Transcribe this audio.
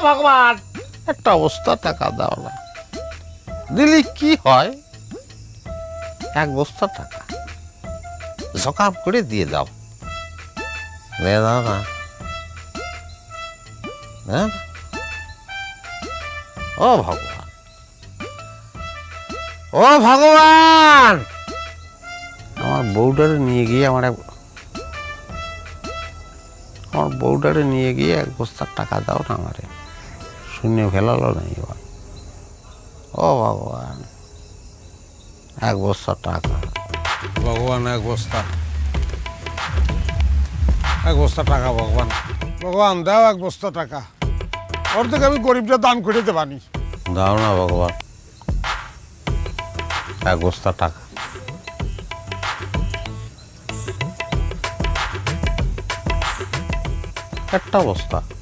ভগবান। একটা বস্তা টাকা দাও না। দিলি কি হয়? এক বস্তা টাকা। জকাম করে দিয়ে দাও। দাও না ও ভগবান। ও ভগবান! আমার বউটারে নিয়ে গিয়ে আমার এক আমার বউটারে নিয়ে গিয়ে এক বস্তার টাকা দাও না আমারে। শূন্য ফেলালো না এবার ও ভগবান এক বস্তা টাকা। ভগবান এক বস্তা। এক বস্তা টাকা ভগবান। ভগবান দাও এক বস্তা টাকা। ওর থেকে আমি গরিবটা দান করে দেবানি দাও না ভগবান এক বস্তা টাকা। একটা বস্তা।